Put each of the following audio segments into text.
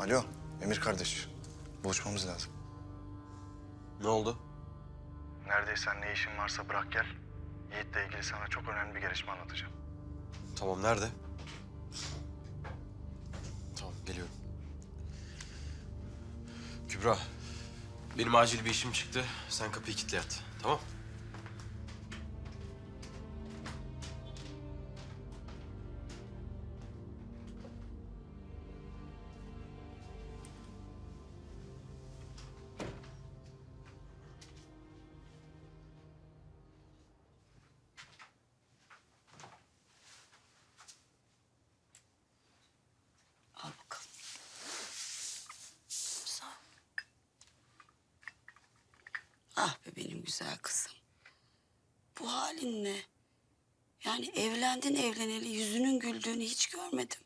Alo, Emir kardeş. Buluşmamız lazım. Ne oldu? Neredeysen ne işin varsa bırak gel. Yiğit'le ilgili sana çok önemli bir gelişme anlatacağım. Tamam nerede? Tamam geliyorum. Kübra. Benim acil bir işim çıktı. Sen kapıyı kilitle yat. Tamam? Benim güzel kızım. Bu halin ne? Yani evlendin evleneli yüzünün güldüğünü hiç görmedim.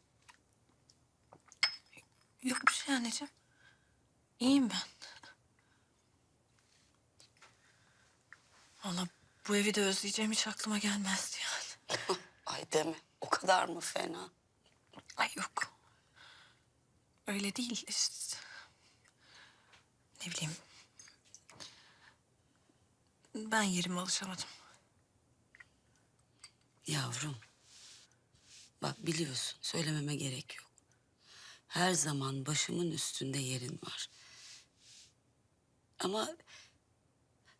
Yok bir şey anneciğim. İyiyim ben. Vallahi bu evi de özleyeceğim hiç aklıma gelmezdi yani. Ay deme o kadar mı fena? Ay yok. Öyle değil işte. Ne bileyim. Ben yerime alışamadım. Yavrum. Bak biliyorsun söylememe gerek yok. Her zaman başımın üstünde yerin var. Ama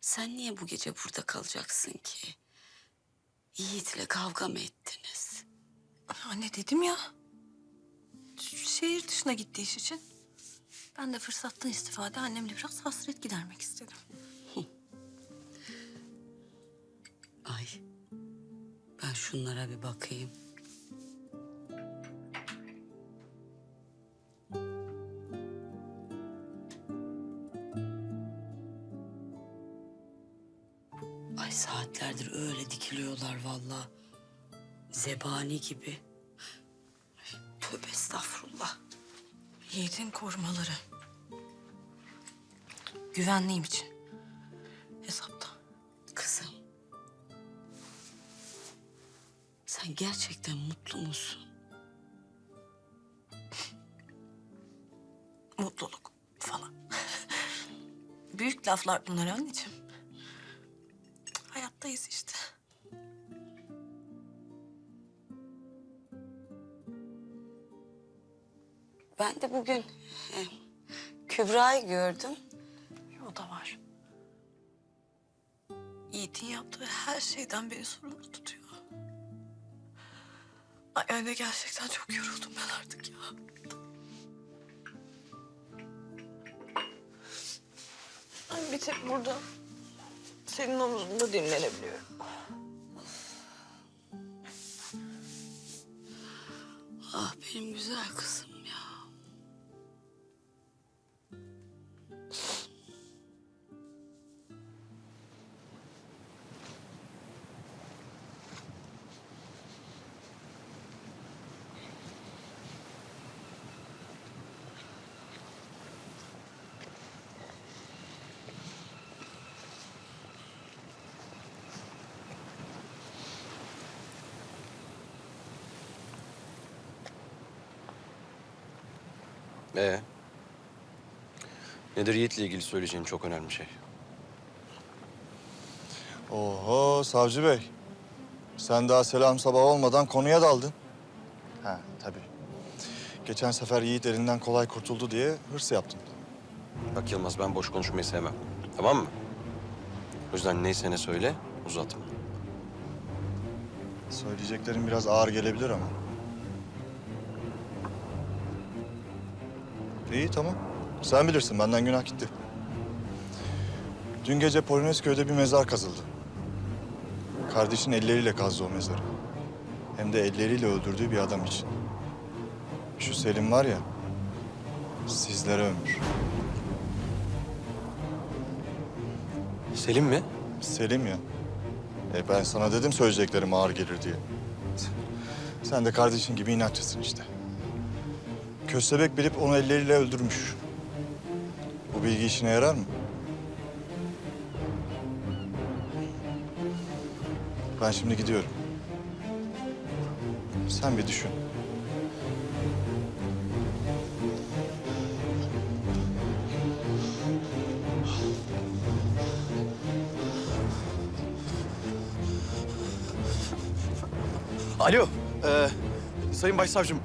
sen niye bu gece burada kalacaksın ki? Yiğit'le kavga mı ettiniz? Anne dedim ya. Şehir dışına gitti iş için. Ben de fırsattan istifade annemle biraz hasret gidermek istedim. Ay ben şunlara bir bakayım. Ay saatlerdir öyle dikiliyorlar vallahi. Zebani gibi. Ay, tövbe estağfurullah. Yiğit'in korumaları. Güvenliğim için. Gerçekten mutlu musun? Mutluluk falan. Büyük laflar bunlar anneciğim. Hayattayız işte. Ben de bugün e, Kübra'yı gördüm. O da var. Yiğit'in yaptığı her şeyden beni sorumlu tutuyor. Ay anne gerçekten çok yoruldum ben artık ya. Ay bir tek burada senin omuzunda dinlenebiliyorum. Ah benim güzel kızım Ee? Nedir Yiğit'le ilgili söyleyeceğin çok önemli şey? Oho savcı bey. Sen daha selam sabah olmadan konuya daldın. Ha tabii. Geçen sefer Yiğit elinden kolay kurtuldu diye hırs yaptın. Bak Yılmaz ben boş konuşmayı sevmem. Tamam mı? O yüzden neyse ne söyle uzatma. Söyleyeceklerim biraz ağır gelebilir ama. İyi tamam. Sen bilirsin benden günah gitti. Dün gece Polonezköy'de bir mezar kazıldı. Kardeşin elleriyle kazdı o mezarı. Hem de elleriyle öldürdüğü bir adam için. Şu Selim var ya, sizlere ömür. Selim mi? Selim ya. E ben sana dedim söyleyeceklerim ağır gelir diye. Sen de kardeşin gibi inatçısın işte. Köstebek bilip onu elleriyle öldürmüş. Bu bilgi işine yarar mı? Ben şimdi gidiyorum. Sen bir düşün. Alo, e, Sayın Başsavcım.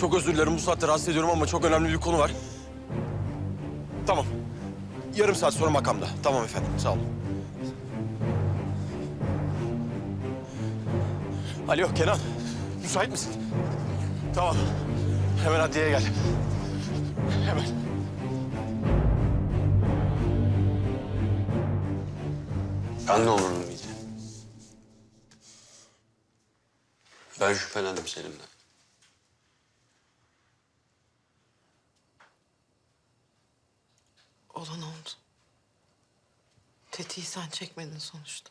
Çok özür dilerim bu saatte rahatsız ediyorum ama çok önemli bir konu var. Tamam. Yarım saat sonra makamda. Tamam efendim, sağ olun. Alo Kenan, müsait misin? Tamam. Hemen adliyeye gel. Hemen. Ben de olurum muydu? Ben şüphelendim Selim'den. Olan oldu. Tetiği sen çekmedin sonuçta.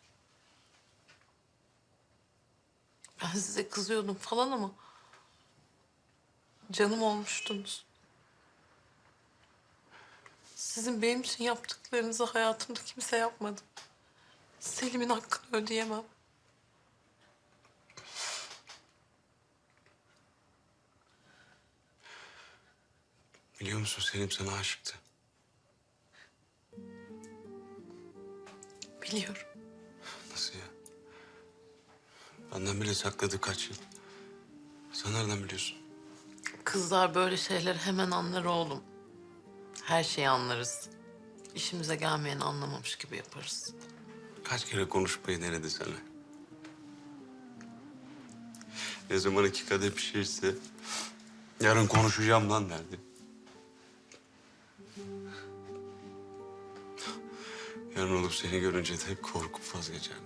Ben size kızıyordum falan ama... ...canım olmuştunuz. Sizin benim için yaptıklarınızı hayatımda kimse yapmadı. Selim'in hakkını ödeyemem. Biliyor musun Selim sana aşıktı. Biliyorum. Nasıl ya? Benden bile sakladı kaç yıl. Sen nereden biliyorsun? Kızlar böyle şeyleri hemen anlar oğlum. Her şeyi anlarız. İşimize gelmeyeni anlamamış gibi yaparız. Kaç kere konuşmayı denedi sana. Ne zaman iki kadeh pişirse... ...yarın konuşacağım lan derdi. Yarın olup seni görünce de hep korkup vazgeçerdim.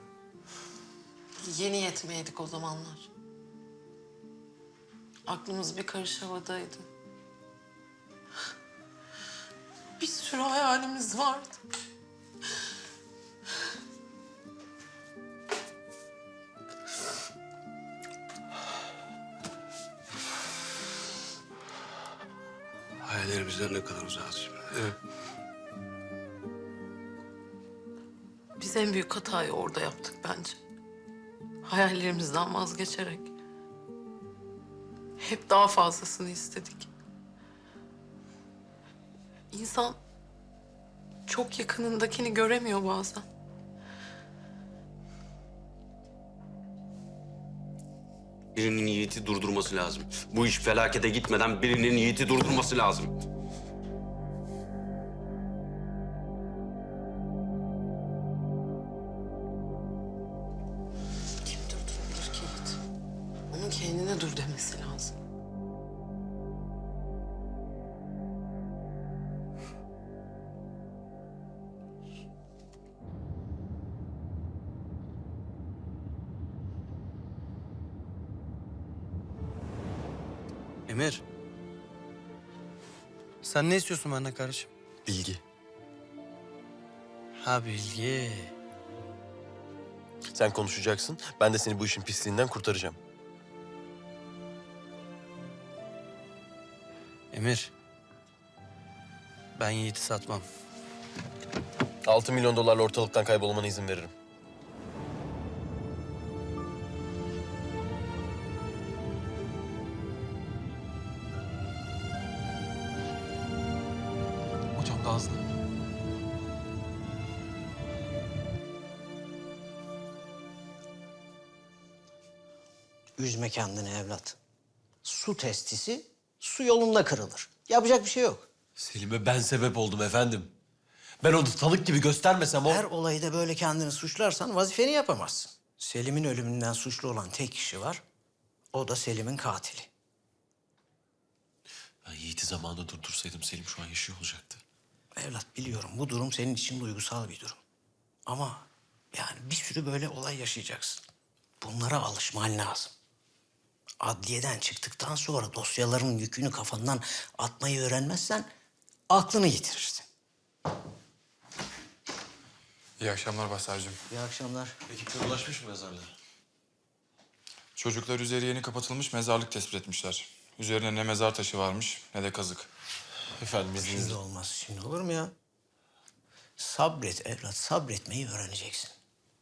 Yeni yetmeydik o zamanlar. Aklımız bir karış havadaydı. Bir sürü hayalimiz vardı. Hayallerimizden ne kadar uzağız şimdi. Evet. Biz en büyük hatayı orada yaptık bence. Hayallerimizden vazgeçerek. Hep daha fazlasını istedik. İnsan çok yakınındakini göremiyor bazen. Birinin Yiğit'i durdurması lazım. Bu iş felakete gitmeden birinin Yiğit'i durdurması lazım. Kendine dur demesi lazım. Emir. Sen ne istiyorsun benden kardeşim? Bilgi. Ha bilgi. Sen konuşacaksın, ben de seni bu işin pisliğinden kurtaracağım. Emir. Ben Yiğit'i satmam. 6 milyon dolarla ortalıktan kaybolmana izin veririm. Hocam daha hızlı. Üzme kendini evlat. Su testisi su yolunda kırılır. Yapacak bir şey yok. Selim'e ben sebep oldum efendim. Ben onu tanık gibi göstermesem o... Her olayda böyle kendini suçlarsan vazifeni yapamazsın. Selim'in ölümünden suçlu olan tek kişi var. O da Selim'in katili. Ben Yiğit'i zamanında durdursaydım Selim şu an yaşıyor olacaktı. Evlat biliyorum bu durum senin için duygusal bir durum. Ama yani bir sürü böyle olay yaşayacaksın. Bunlara alışman lazım. Adliyeden çıktıktan sonra dosyaların yükünü kafandan atmayı öğrenmezsen aklını yitirirsin. İyi akşamlar Başsavcım. İyi akşamlar. Ekipler ulaşmış mı mezarlığa? Çocuklar üzeri yeni kapatılmış mezarlık tespit etmişler. Üzerine ne mezar taşı varmış ne de kazık. Efendim izninizle. Şimdi olmaz. Şimdi olur mu ya? Sabret evlat, sabretmeyi öğreneceksin.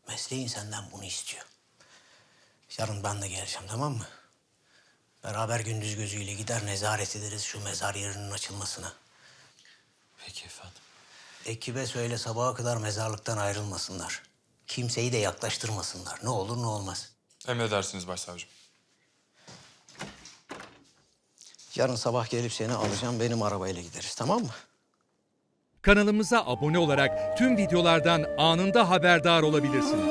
Mesleğin senden bunu istiyor. Yarın ben de geleceğim, tamam mı? Beraber gündüz gözüyle gider nezaret ederiz şu mezar yerinin açılmasına. Peki efendim. Ekibe söyle sabaha kadar mezarlıktan ayrılmasınlar. Kimseyi de yaklaştırmasınlar. Ne olur ne olmaz. Emredersiniz başsavcım. Yarın sabah gelip seni alacağım. Benim arabayla gideriz tamam mı? Kanalımıza abone olarak tüm videolardan anında haberdar olabilirsiniz.